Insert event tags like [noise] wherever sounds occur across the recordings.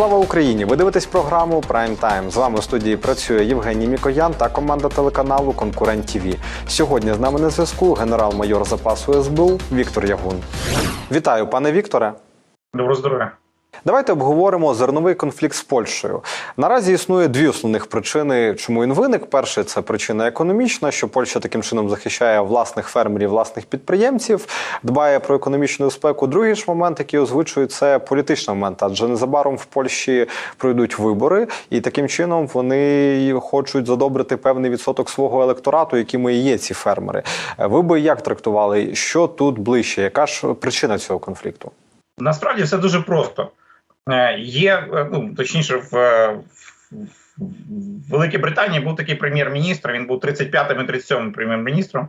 Слава Україні! Ви дивитесь програму Прайм Тайм. З вами у студії працює Євгеній Мікоян та команда телеканалу Конкурент ТВ. Сьогодні з нами на зв'язку генерал-майор запасу СБУ Віктор Ягун. Вітаю, пане Вікторе. Доброго здоров'я. Давайте обговоримо зерновий конфлікт з Польщею. Наразі існує дві основних причини, чому він виник. Перше це причина економічна, що Польща таким чином захищає власних фермерів, власних підприємців, дбає про економічну безпеку. Другий ж момент, який озвучують, це політичний момент, адже незабаром в Польщі пройдуть вибори, і таким чином вони хочуть задобрити певний відсоток свого електорату, якими і є ці фермери. Ви би як трактували, що тут ближче? Яка ж причина цього конфлікту? Насправді все дуже просто. Е, Є, е, ну точніше, в, е, в, Великій Британії був такий прем'єр-міністр. Він був 35-м і 37-м прем'єр-міністром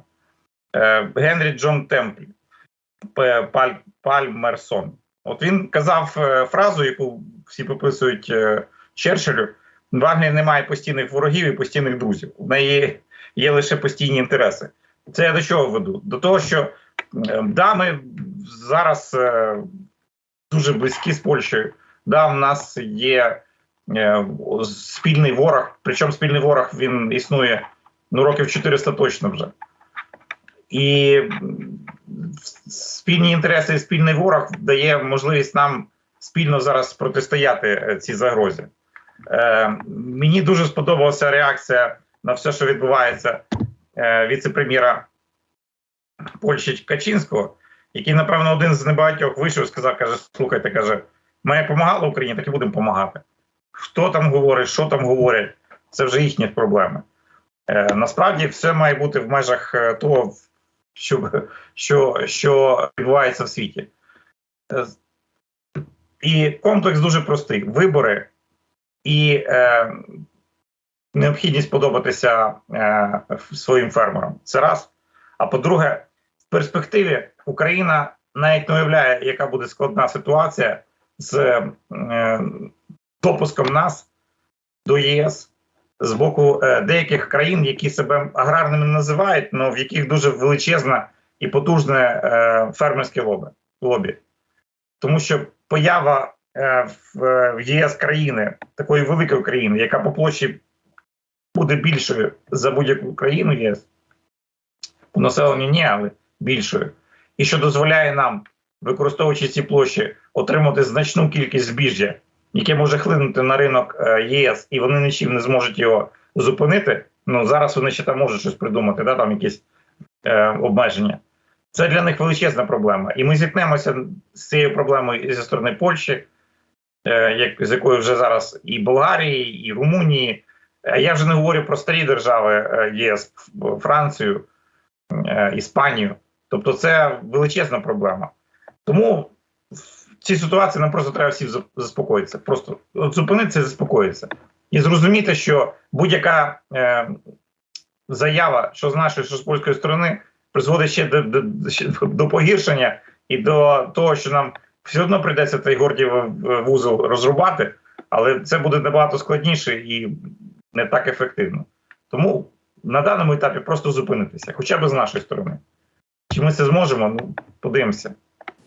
Генрі Джон Паль, Пальмерсон. От він казав фразу, яку всі приписують Черчиллю: в Англії немає постійних ворогів і постійних друзів. В неї є лише постійні інтереси. Це я до чого веду? До того, що да, ми зараз дуже близькі з Польщею. Да, в нас є е, спільний ворог, причому спільний ворог він існує ну, років 400 точно вже. І спільні інтереси і спільний ворог дає можливість нам спільно зараз протистояти е, цій загрозі. Е, мені дуже сподобалася реакція на все, що відбувається е, віце-прем'єра Польщі Качинського, який, напевно, один з небагатьох вийшов і сказав: каже: слухайте, каже, ми як допомагали Україні, так і будемо допомагати. Хто там говорить, що там говорять, це вже їхні проблеми. Е, насправді все має бути в межах е, того, що, що, що відбувається в світі. Е, і комплекс дуже простий: вибори і е, необхідність подобатися е, своїм фермерам. Це раз. А по-друге, в перспективі Україна навіть не уявляє, яка буде складна ситуація з е, допуском нас до ЄС з боку е, деяких країн, які себе аграрними називають, але в яких дуже величезне і потужне е, фермерське лобі. Тому що поява в, в ЄС країни, такої великої країни, яка по площі буде більшою за будь-яку країну ЄС, по населенню ні, але більшою, і що дозволяє нам, використовуючи ці площі, отримати значну кількість збіжжя, яке може хлинути на ринок е, ЄС, і вони нічим не зможуть його зупинити. Ну зараз вони ще там можуть щось придумати, да, там якісь е, обмеження. Це для них величезна проблема. І ми зіткнемося з цією проблемою зі сторони Польщі, е, як, з якою вже зараз і Болгарії, і Румунії. А я вже не говорю про старі держави е, ЄС, Францію, е, Іспанію. Тобто це величезна проблема. Тому в цій ситуації нам просто треба всі заспокоїтися. Просто зупинитися і заспокоїтися. І зрозуміти, що будь-яка е, заява, що з нашої, що з польської сторони, призводить ще до, до, до погіршення і до того, що нам все одно прийдеться цей гордів вузол розрубати, але це буде набагато складніше і не так ефективно. Тому на даному етапі просто зупинитися, хоча б з нашої сторони. Чи ми це зможемо? Ну, подивимося.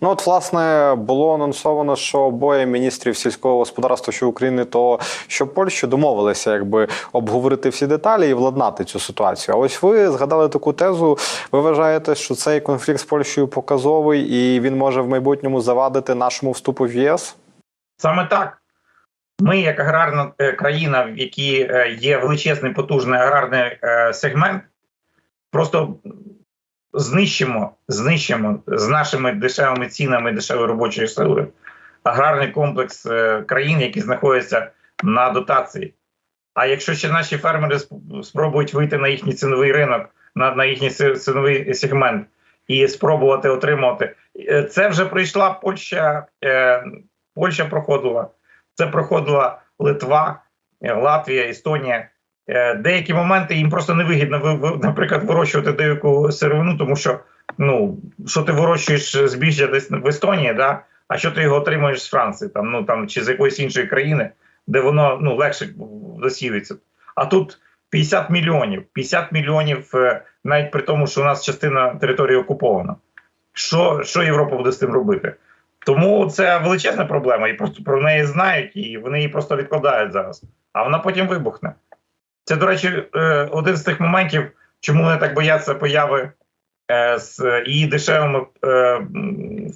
Ну, от, власне, було анонсовано, що обоє міністрів сільського господарства що України, то що Польща домовилися, якби обговорити всі деталі і владнати цю ситуацію. А ось ви згадали таку тезу. Ви вважаєте, що цей конфлікт з Польщею показовий і він може в майбутньому завадити нашому вступу в ЄС? Саме так. Ми, як аграрна е, країна, в якій е, є величезний потужний аграрний е, сегмент, просто знищимо, знищимо з нашими дешевими цінами, дешевою робочою силою аграрний комплекс країн, які знаходяться на дотації. А якщо ще наші фермери спробують вийти на їхній ціновий ринок, на, на їхній ціновий сегмент і спробувати отримувати, це вже прийшла Польща, Польща проходила. Це проходила Литва, Латвія, Естонія. Деякі моменти їм просто невигідно наприклад, вирощувати деяку сировину, тому що ну що ти вирощуєш збіжжя десь в Естонії, да? а що ти його отримуєш з Франції, там ну там чи з якоїсь іншої країни, де воно ну легше засіюється. А тут 50 мільйонів, 50 мільйонів, навіть при тому, що у нас частина території окупована. Що, Що Європа буде з цим робити? Тому це величезна проблема, і просто про неї знають, і вони її просто відкладають зараз. А вона потім вибухне. Це, до речі, е, один з тих моментів, чому вони так бояться появи е, з її дешевими е,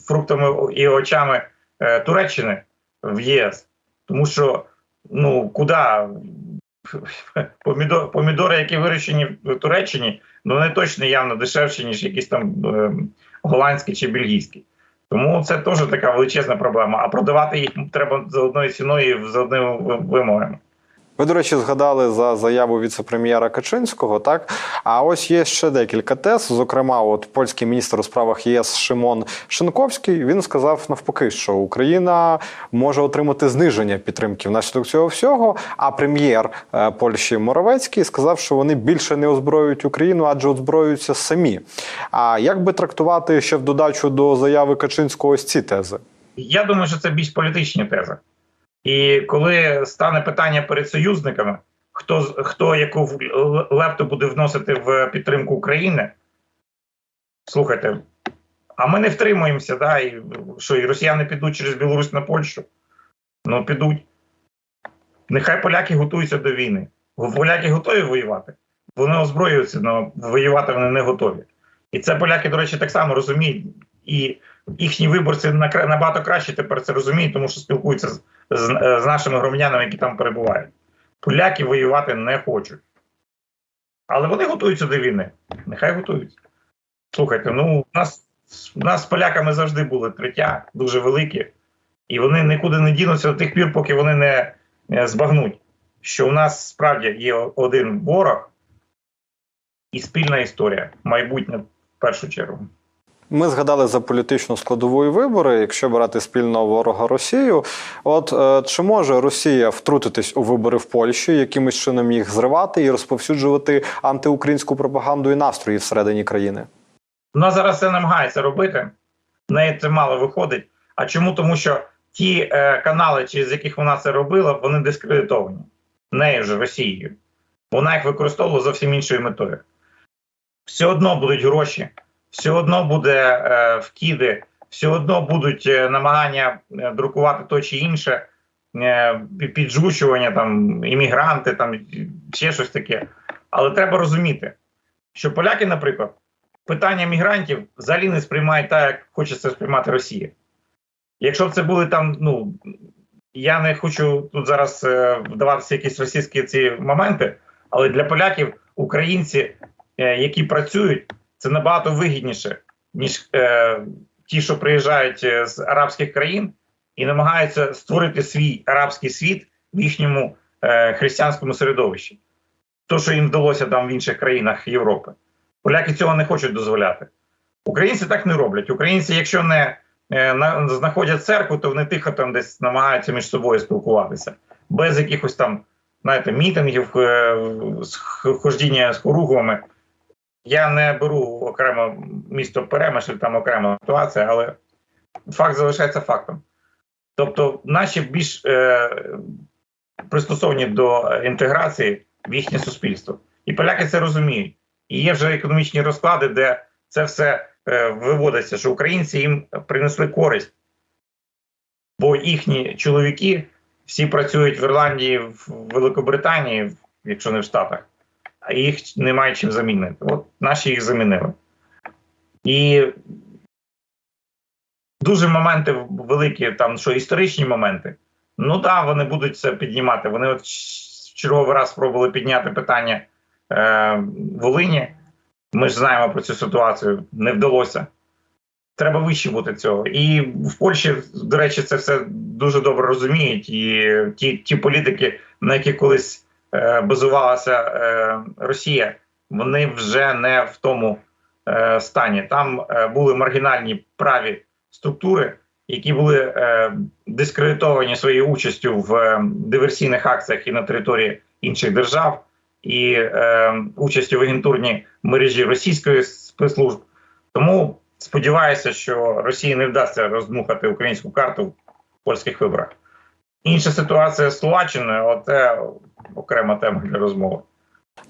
фруктами і овочами е, Туреччини в ЄС. Тому що ну куди [laughs] помідор, помідори, які вирощені в Туреччині, ну вони точно явно дешевші, ніж якісь там голландські чи бельгійські. Тому це теж така величезна проблема. А продавати їх треба за одною ціною і за одними вимогами. Ви, до речі, згадали за заяву віце-прем'єра Качинського, так? А ось є ще декілька тез. Зокрема, от польський міністр у справах ЄС Шимон Шинковський він сказав навпаки, що Україна може отримати зниження підтримки внаслідок цього всього. А прем'єр е, Польщі Моровецький сказав, що вони більше не озброюють Україну, адже озброюються самі. А як би трактувати ще в додачу до заяви Качинського ось ці тези? Я думаю, що це більш політичні тези. І коли стане питання перед союзниками, хто хто яку лепту буде вносити в підтримку України, слухайте, а ми не втримуємося, да, і що і росіяни підуть через Білорусь на Польщу. Ну, підуть. Нехай поляки готуються до війни. Поляки готові воювати. Вони озброюються, але воювати вони не готові. І це поляки, до речі, так само розуміють. І їхні виборці набагато краще тепер це розуміють, тому що спілкуються з, з, е, з нашими громадянами, які там перебувають. Поляки воювати не хочуть. Але вони готуються до війни. Нехай готуються. Слухайте, ну у нас, у нас з поляками завжди були третя дуже великі, і вони нікуди не дінуться до тих пір, поки вони не збагнуть, що у нас справді є один ворог і спільна історія, майбутнє в першу чергу. Ми згадали за політичну складову вибори. Якщо брати спільного ворога Росію, от е, чи може Росія втрутитись у вибори в Польщі, якимось чином їх зривати і розповсюджувати антиукраїнську пропаганду і настрої всередині країни? Вона зараз це намагається робити. В неї це мало виходить. А чому? Тому що ті е, канали, через яких вона це робила, вони дискредитовані нею ж Росією. Вона їх використовувала зовсім іншою метою. Все одно будуть гроші, все одно буде е, вкиди, все одно будуть е, намагання е, друкувати то чи інше, е, пі- піджучування, там, іммігранти, там, ще щось таке. Але треба розуміти, що поляки, наприклад, питання мігрантів взагалі не сприймають так, як хоче це сприймати Росія. Якщо б це були там, ну я не хочу тут зараз е, вдаватися якісь російські ці моменти, але для поляків українці, е, які працюють, це набагато вигідніше, ніж е, ті, що приїжджають е, з арабських країн і намагаються створити свій арабський світ в їхньому е, християнському середовищі. То, що їм вдалося там в інших країнах Європи. Поляки цього не хочуть дозволяти. Українці так не роблять. Українці, якщо не е, на, знаходять церкву, то вони тихо там десь намагаються між собою спілкуватися, без якихось там, знаєте, мітингів, е, з х- хождіння з хоругвами. Я не беру окремо місто Перемишль, там окрема ситуація, але факт залишається фактом. Тобто, наші більш е, пристосовані до інтеграції в їхнє суспільство. І поляки це розуміють. І є вже економічні розклади, де це все е, виводиться, що українці їм принесли користь, бо їхні чоловіки всі працюють в Ірландії, в Великобританії, якщо не в Штатах, а їх немає чим замінити. От наші їх замінили. І дуже моменти великі, там що історичні моменти. Ну так, вони будуть це піднімати. Вони от в черговий раз спробували підняти питання е, Волині. Ми ж знаємо про цю ситуацію, не вдалося. Треба вище бути цього. І в Польщі, до речі, це все дуже добре розуміють. І ті, ті політики, на яких колись базувалася е, Росія, вони вже не в тому е, стані. Там е, були маргінальні праві структури, які були е, дискредитовані своєю участю в е, диверсійних акціях і на території інших держав, і е, участю в агентурній мережі російської спецслужб. Тому сподіваюся, що Росії не вдасться роздмухати українську карту в польських виборах. Інша ситуація з Словаччиною, але це окрема тема для розмови.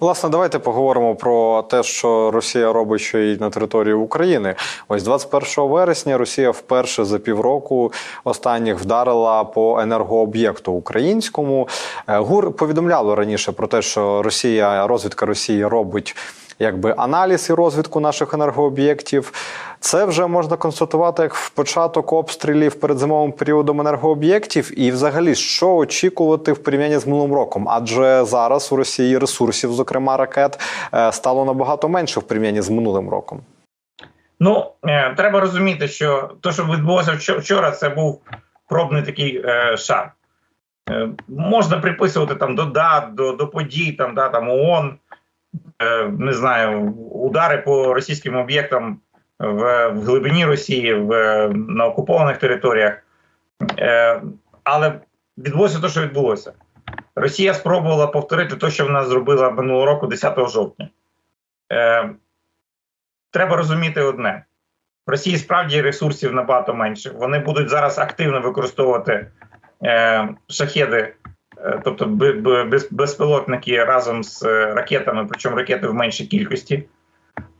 Власне, давайте поговоримо про те, що Росія робить ще й на території України. Ось 21 вересня Росія вперше за півроку останніх вдарила по енергооб'єкту українському. Е, ГУР повідомляло раніше про те, що Росія, розвідка Росії робить. Якби аналіз і розвідку наших енергооб'єктів, це вже можна констатувати як в початок обстрілів перед зимовим періодом енергооб'єктів, і взагалі що очікувати в порівнянні з минулим роком? Адже зараз у Росії ресурсів, зокрема ракет, е, стало набагато менше в порівнянні з минулим роком. Ну е, треба розуміти, що те, що відбулося вчора, це був пробний такий е, шар. Е, можна приписувати там до дат, до, до подій, там, да, там ООН, не знаю, удари по російським об'єктам в, в глибині Росії, в, на окупованих територіях. Е, але відбулося те, що відбулося. Росія спробувала повторити те, що вона зробила минулого року, 10 жовтня. Е, треба розуміти одне: в Росії справді ресурсів набагато менше. Вони будуть зараз активно використовувати е, шахеди, тобто б- без, безпілотники разом з е, ракетами, причому ракети в меншій кількості.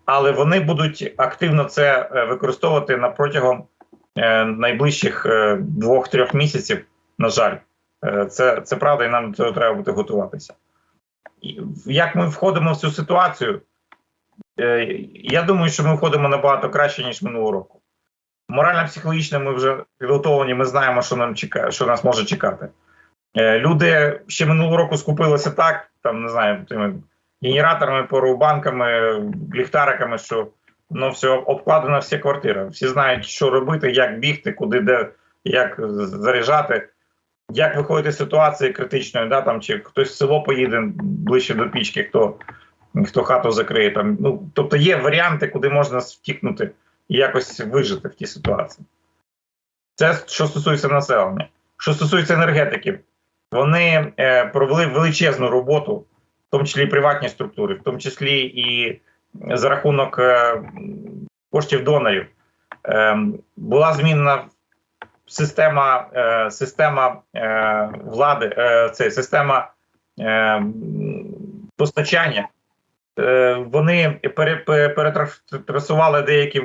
Але вони будуть активно це е, використовувати на протягом е, найближчих е, двох-трьох місяців. На жаль, Е, це, це правда, і нам до цього треба буде готуватися. Як ми входимо в цю ситуацію? Е, Я думаю, що ми входимо набагато краще, ніж минулого року. Морально-психологічно ми вже підготовлені, ми знаємо, що нам чекає, що нас може чекати. Е, Люди ще минулого року скупилися так, там не знаю, тими генераторами, порубанками, ліхтариками, що ну, все обкладена вся квартира. Всі знають, що робити, як бігти, куди, де, як заряджати, як виходити з ситуації критичної, да, там, чи хтось в село поїде ближче до пічки, хто хто хату закриє. Там. Ну, тобто є варіанти, куди можна втікнути і якось вижити в тій ситуації. Це що стосується населення. Що стосується енергетики, вони е, провели величезну роботу, в тому числі і приватні структури, в тому числі і за рахунок е, коштів донорів. Е, була змінена система, система влади, це система постачання. Вони пере, пере, перетрасували деякі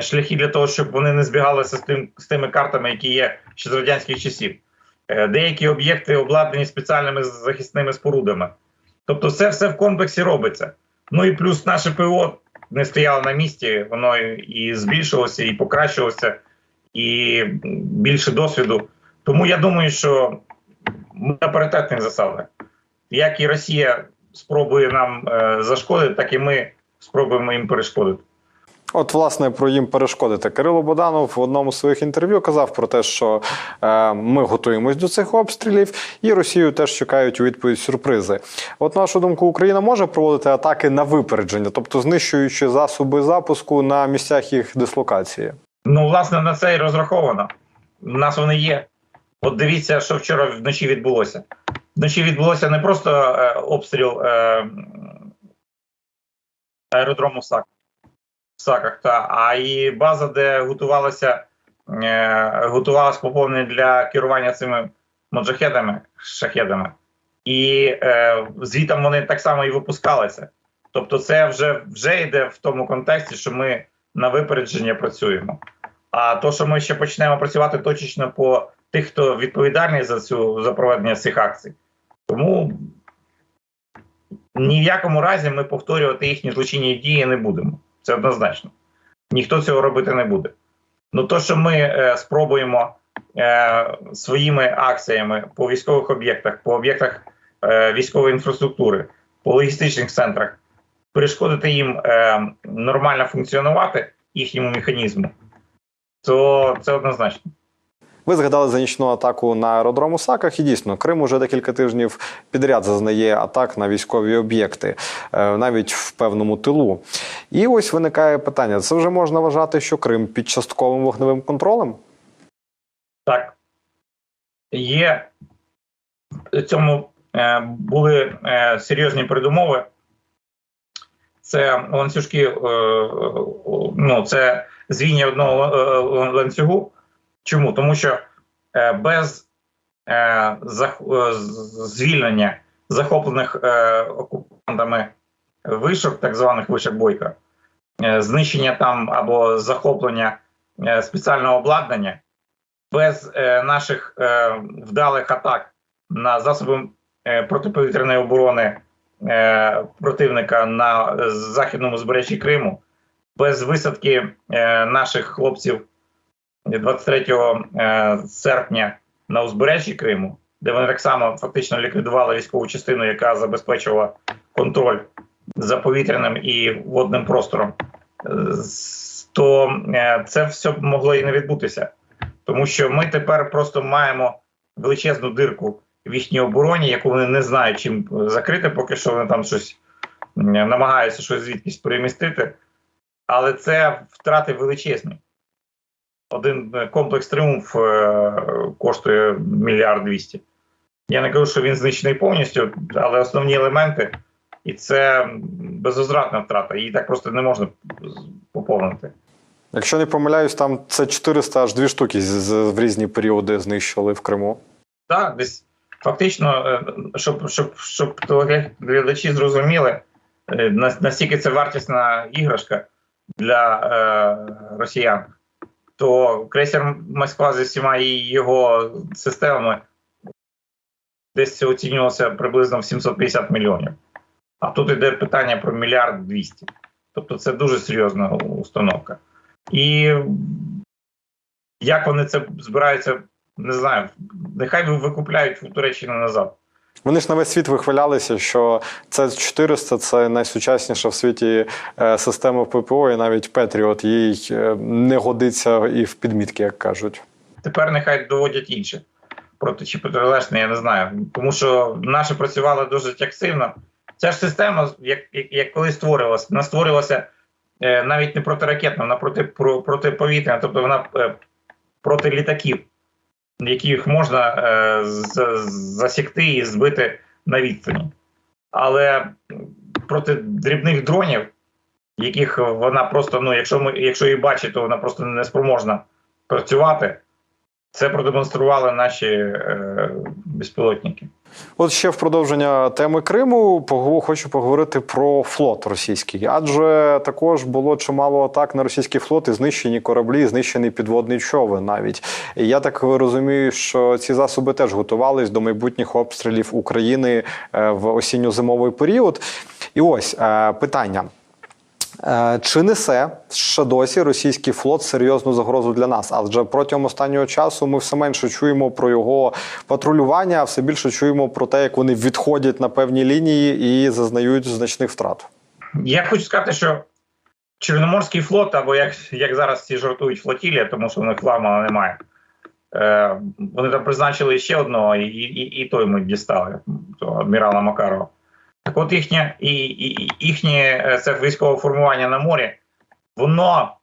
шляхи для того, щоб вони не збігалися з тим з тими картами, які є ще з радянських часів. Е, деякі об'єкти обладнані спеціальними захисними спорудами. Тобто, все все в комплексі робиться. Ну і плюс наше ПО не стояло на місці, воно і збільшилося, і покращилося, і більше досвіду. Тому я думаю, що ми на паритетних засадах. Як і Росія спробує нам е, зашкодити, так і ми спробуємо їм перешкодити. От, власне, про їм перешкодити. Кирило Боданов в одному з своїх інтерв'ю казав про те, що е, ми готуємось до цих обстрілів, і Росію теж чекають у відповідь сюрпризи. От, на вашу думку, Україна може проводити атаки на випередження, тобто знищуючи засоби запуску на місцях їх дислокації. Ну, власне, на це і розраховано. У нас вони є. От дивіться, що вчора вночі відбулося. Вночі відбулося не просто е, обстріл е, аеродрому САК, САКах, та, а і база, де готувалася е, готувалось поповнення для керування цими моджахедами, шахедами. І е, звітом вони так само і випускалися. Тобто, це вже вже йде в тому контексті, що ми на випередження працюємо. А то, що ми ще почнемо працювати точечно по тих, хто відповідальний за цю за проведення цих акцій. Тому ні в якому разі ми повторювати їхні злочинні дії не будемо. Це однозначно. Ніхто цього робити не буде. Ну то, що ми е, спробуємо е, своїми акціями по військових об'єктах, по об'єктах е, військової інфраструктури, по логістичних центрах, перешкодити їм е, нормально функціонувати їхньому механізму, то це однозначно. Ви згадали за нічну атаку на аеродром у Саках, і дійсно Крим уже декілька тижнів підряд зазнає атак на військові об'єкти, е, навіть в певному тилу. І ось виникає питання: це вже можна вважати, що Крим під частковим вогневим контролем? Так. Є цьому е, були е, серйозні передумови. Це ланцюжки, ну, це звіння одного ланцюгу. Чому? Тому що е, без е, е, звільнення захоплених окупантами вишок, так званих вишок Бойка, знищення там або захоплення спеціального обладнання без наших вдалих атак на засоби протиповітряної оборони противника на західному збережжі Криму, без висадки наших хлопців 23 е, серпня на узбережжі Криму, де вони так само фактично ліквідували військову частину, яка забезпечувала контроль за повітряним і водним простором, то е, це все могло і не відбутися. Тому що ми тепер просто маємо величезну дирку в їхній обороні, яку вони не знають чим закрити, поки що вони там щось намагаються щось звідкись перемістити. Але це втрати величезні. Один е, комплекс тріумф е, коштує мільярд двісті. Я не кажу, що він знищений повністю, але основні елементи, і це безвозвратна втрата. Її так просто не можна поповнити. Якщо не помиляюсь, там це 400 аж дві штуки в різні періоди знищили в Криму. Так, десь фактично, е, щоб, щоб, щоб глядачі зрозуміли, настільки це вартісна іграшка для е, росіян, то крейсер Москва зі всіма її- його системами десь це оцінювалося приблизно в 750 мільйонів. А тут йде питання про мільярд двісті. Тобто це дуже серйозна установка. І як вони це збираються, не знаю. Нехай викупляють у Туреччині назад. Вони ж на весь світ вихвалялися, що це 400 це найсучасніша в світі е, система ППО, і навіть Петріот їй е, не годиться і в підмітки, як кажуть. Тепер нехай доводять інше. Проти чи протилежне, я не знаю. Тому що наші працювали дуже активно. Ця ж система, як, як, коли створювалася, вона створювалася е, навіть не протиракетна, вона проти, про, протиповітряна, тобто вона проти літаків, яких можна е, засікти і збити на відстані. Але проти дрібних дронів, яких вона просто, ну, якщо ми, якщо її бачить, то вона просто не спроможна працювати. Це продемонстрували наші е, безпілотники. От ще в продовження теми Криму хочу поговорити про флот російський, адже також було чимало атак на російський флот і знищені кораблі, знищений підводний човен. Навіть я так розумію, що ці засоби теж готувались до майбутніх обстрілів України е, в осінньо-зимовий період. І ось е, питання. Е, Чи несе ще досі російський флот серйозну загрозу для нас? Адже протягом останнього часу ми все менше чуємо про його патрулювання, а все більше чуємо про те, як вони відходять на певні лінії і зазнають значних втрат. Я хочу сказати, що Чорноморський флот, або як, як зараз всі жартують флотілія, тому що у них флагмана немає. Е, вони там призначили ще одного, і, і, і той ми дістали, того адмірала Макарова. Так от їхнє, і, і, їхнє е, це військове формування на морі, воно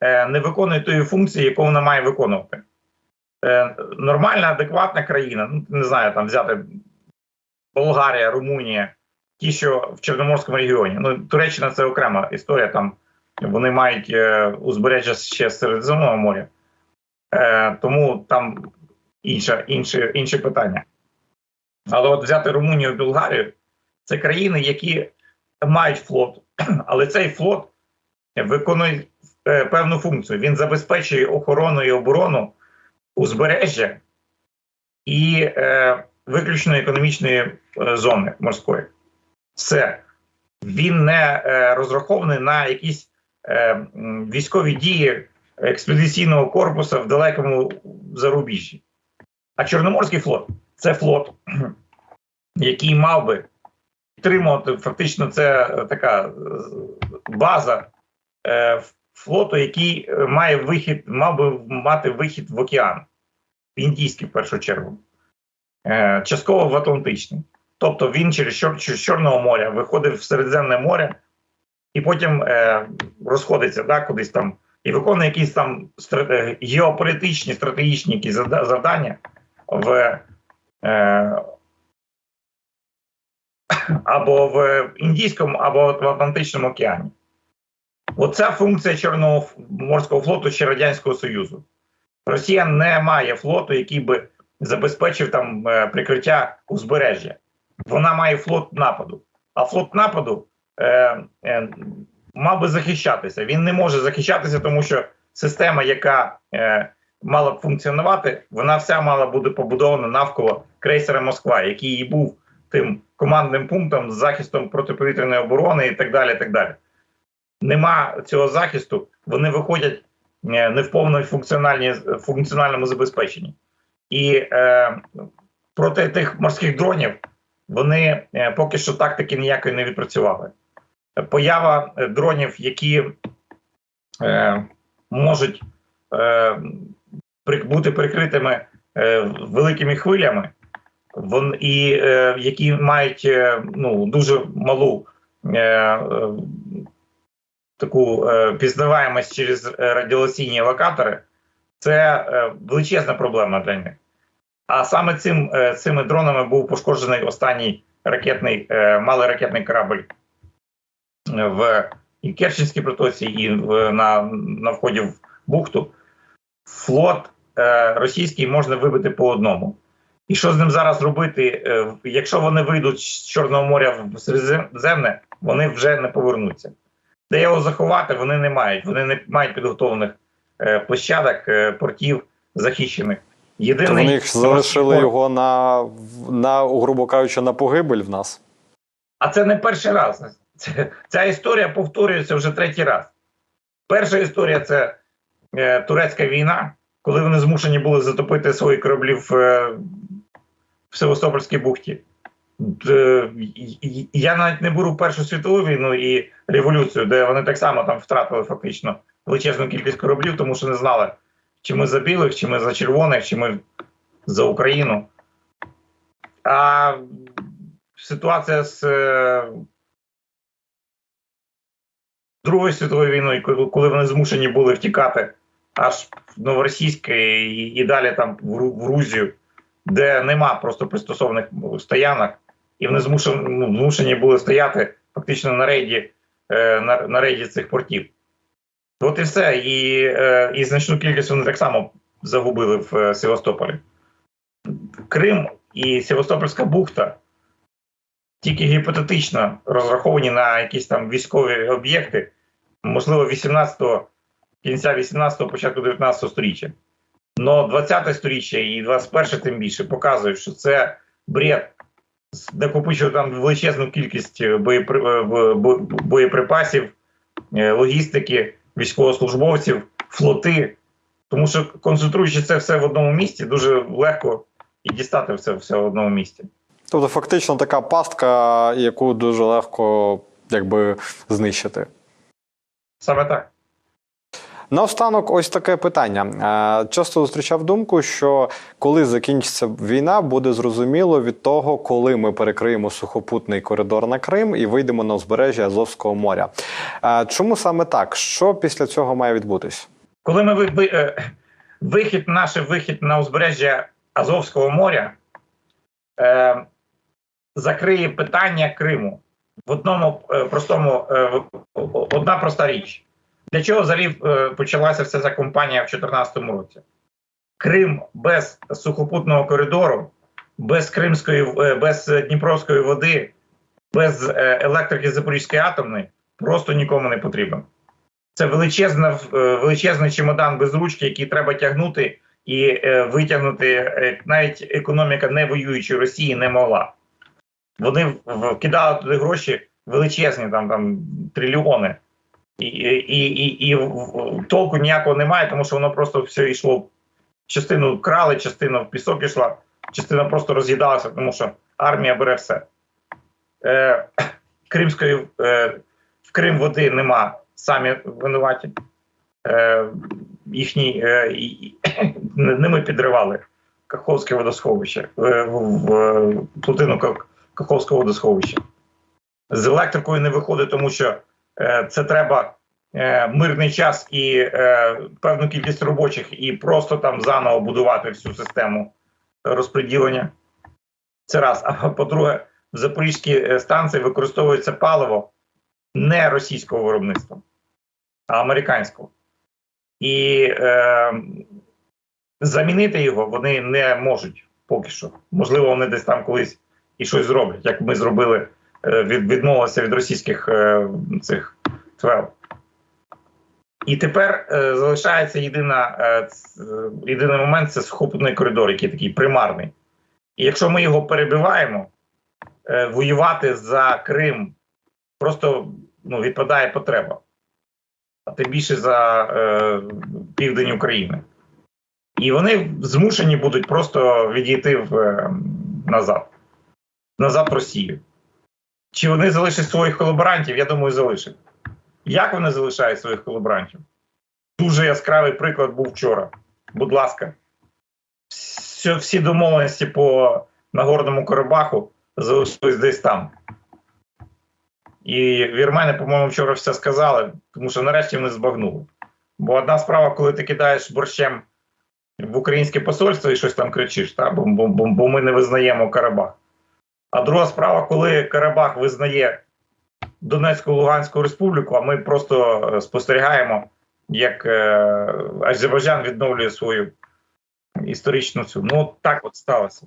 е, не виконує тої функції, яку воно має виконувати. Е, нормальна, адекватна країна, ну не знаю, там взяти Болгарія, Румунія, ті, що в Чорноморському регіоні. Ну, Туреччина це окрема історія. Там вони мають узбережжя ще Середземного моря, тому там інше, інше, інше питання. Але от взяти Румунію і Болгарію це країни, які мають флот, [clears throat] але цей флот виконує е, певну функцію. Він забезпечує охорону і оборону узбережжя і е, виключно економічної е, зони морської. Все. Він не е, розрахований на якісь е, військові дії експедиційного корпусу в далекому зарубіжжі. А Чорноморський флот це флот, [clears throat] який мав би підтримувати фактично це е, така е, база е, флоту, який має вихід, мав би мати вихід в океан, Індійський в першу чергу, частково в Атлантичний. Тобто він через Чор- Чорного моря виходить в Середземне море і потім розходиться да, кудись там і виконує якісь там геополітичні, стратегічні якісь завдання в або в Індійському, або в Атлантичному океані. Оця функція Чорного морського флоту ще Радянського Союзу. Росія не має флоту, який би забезпечив там е, прикриття узбережжя. вона має флот нападу. А флот нападу е, е, мав би захищатися. Він не може захищатися, тому що система, яка е, мала б функціонувати, вона вся мала бути побудована навколо крейсера Москва, який і був тим командним пунктом з захистом протиповітряної оборони і так далі. Так далі. Нема цього захисту, вони виходять е, не в повному функціональному забезпеченні. І е, проти тих морських дронів вони е, поки що тактики ніякої не відпрацювали. Поява е, дронів, які е, можуть е, бути прикритими е, великими хвилями, вон, і е, які мають е, ну, дуже малу е, е, таку е, пізнаваємость через е, радіолокаційні локатори, це е, величезна проблема для них. А саме цим, е, цими дронами був пошкоджений останній ракетний, е, малий ракетний корабль е, в і Керченській протоці, і в, на, на вході в бухту. Флот е, російський можна вибити по одному. І що з ним зараз робити? Е, якщо вони вийдуть з Чорного моря в Середземне, вони вже не повернуться. Де його заховати, вони не мають. Вони не мають підготовлених е, площадок, е, портів захищених. Єдиний вони їх залишили порт- його на, на, грубо кажучи, на погибель в нас. А це не перший раз. Це, ця історія повторюється вже третій раз. Перша історія це е, турецька війна, коли вони змушені були затопити свої кораблі в, е, в Севастопольській бухті. Е, я навіть не беру Першу світову війну і революцію, де вони так само там втратили фактично величезну кількість кораблів, тому що не знали, чи ми за білих, чи ми за червоних, чи ми за Україну. А ситуація з е, Другою світовою війною, коли- вони змушені були втікати аж в Новоросійське і, далі там в Грузію, де нема просто пристосованих стоянок, і вони змушені, ну, змушені були стояти фактично на рейді, е, на, на рейді цих портів. От і все. І, е, і значну кількість вони так само загубили в е, Севастополі. Крим і Севастопольська бухта тільки гіпотетично розраховані на якісь там військові об'єкти, можливо, 18-го, кінця 18-го, початку 19-го сторіччя. Но 20-те сторіччя і 21 тим більше показують, що це бред, накопичує там величезну кількість е, бо- боєприпасів, е, логістики, військовослужбовців, флоти. Тому що концентруючи це все в одному місці, дуже легко і дістати все, все в одному місці. Тобто, фактично, така пастка, яку дуже легко якби, знищити. Саме так. Наостанок, ось таке питання. Е, Часто зустрічав думку, що коли закінчиться війна, буде зрозуміло від того, коли ми перекриємо сухопутний коридор на Крим і вийдемо на узбережжя Азовського моря. Е, Чому саме так? Що після цього має відбутись? Коли ми е, вихід, наш вихід на узбережжя Азовського моря закриє питання Криму в одному простому одна проста річ. Для чого взагалі е, почалася вся ця кампанія в 2014 році? Крим без сухопутного коридору, без Кримської, е, без Дніпровської води, без е, електрики Запорізької атомної просто нікому не потрібен. Це величезна, величезний чемодан без ручки, який треба тягнути і витягнути. Навіть економіка не воюючої Росії не могла. Вони вкидали туди гроші величезні, там, там трильйони. І, і, і, толку ніякого немає, тому що воно просто все йшло. Частину крали, частина в пісок ішла, частина просто роз'їдалася, тому що армія бере все. Е, Кримської е, в Крим води нема, самі винуваті. Е, їхні е, і- ними підривали Каховське водосховище, е, в, плотину Каховського водосховища. З електрикою не виходить, тому що це треба е, мирний час і е, певну кількість робочих, і просто там заново будувати всю систему розподілення. Це раз. А по-друге, в Запорізькій е, станції використовується паливо не російського виробництва, а американського. І е, замінити його вони не можуть поки що. Можливо, вони десь там колись і щось зроблять, як ми зробили, е, від, відмовилися від російських е, цих ТВЕЛ. І тепер е, залишається єдина, єдиний момент це сухопутний коридор, який такий примарний. І якщо ми його перебиваємо, воювати за Крим просто ну, відпадає потреба. А тим більше за е, південь України. І вони змушені будуть просто відійти в, е, назад, назад в Росію. Чи вони залишать своїх колаборантів? Я думаю, залишать. Як вони залишають своїх колаборантів? Дуже яскравий приклад був вчора. Будь ласка, всі, всі домовленості по Нагорному Карабаху залишились десь там. І вірмени, по-моєму, вчора все сказали, тому що нарешті вони збагнули. Бо одна справа, коли ти кидаєш борщем в українське посольство і щось там кричиш, та? Бо, бо, бо, бо ми не визнаємо Карабах. А друга справа, коли Карабах визнає Донецьку Луганську республіку, а ми просто е, спостерігаємо, як е, Азербайджан відновлює свою історичну цю. Ну, так от сталося.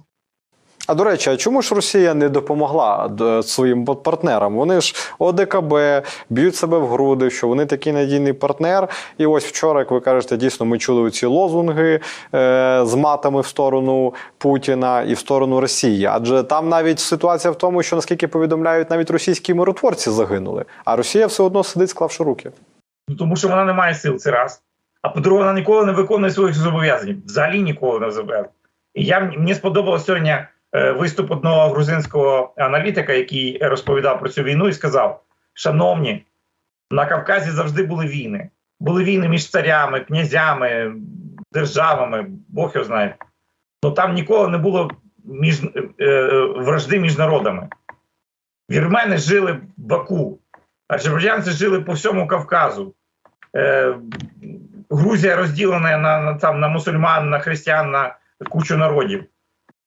А до речі, а чому ж Росія не допомогла своїм партнерам? Вони ж ОДКБ б'ють себе в груди, що вони такий надійний партнер. І ось вчора, як ви кажете, дійсно ми чули ці лозунги е, з матами в сторону Путіна і в сторону Росії. Адже там навіть ситуація в тому, що наскільки повідомляють, навіть російські миротворці загинули, а Росія все одно сидить, склавши руки. Ну, тому що вона не має сил, це раз. А по-друге, вона ніколи не виконує своїх зобов'язань. Взагалі ніколи не зобов'язань. І я, мені сподобалось сьогодні е, виступ одного грузинського аналітика, який розповідав про цю війну, і сказав: Шановні, на Кавказі завжди були війни. Були війни між царями, князями, державами, Бог його знає. Ну там ніколи не було між, е, е, вражди між народами. Вірмени жили в Баку, азербайджанці жили по всьому Кавказу. Е, Грузія розділена на, на, там, на мусульман, на християн, на кучу народів.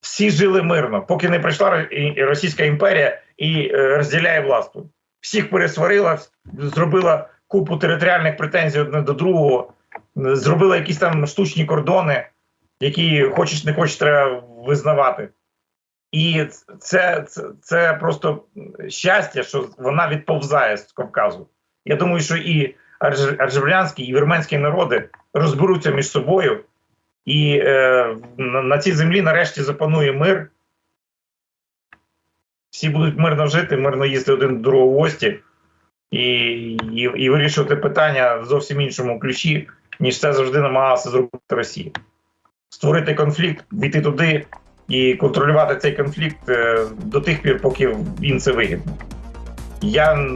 Всі жили мирно, поки не прийшла Російська імперія і е, розділяє властву. Всіх пересварила, зробила купу територіальних претензій одне до другого, зробила якісь там штучні кордони, які хочеш не хочеш треба визнавати. І це, це, це просто щастя, що вона відповзає з Кавказу. Я думаю, що і арж- і вірменські народи розберуться між собою, і е, на, цій землі нарешті запанує мир. Всі будуть мирно жити, мирно їсти один до другого в гості і, і, і вирішувати питання в зовсім іншому ключі, ніж це завжди намагалася зробити Росія. Створити конфлікт, війти туди і контролювати цей конфлікт е, до тих пір, поки їм це вигідно. Я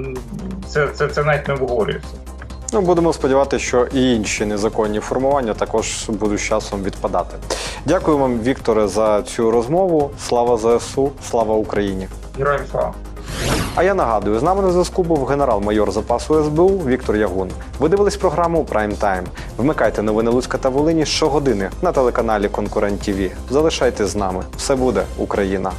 це, це, це навіть не обговорюється. Ну, будемо сподіватися, що і інші незаконні формування також будуть з часом відпадати. Дякую вам, Вікторе, за цю розмову. Слава ЗСУ, слава Україні! Героям слава! А я нагадую, з нами на зв'язку був генерал-майор запасу СБУ Віктор Ягун. Ви дивились програму Прайм Тайм. Вмикайте новини Луцька та Волині щогодини на телеканалі Конкурент ТІВІ. Залишайтесь з нами. Все буде Україна.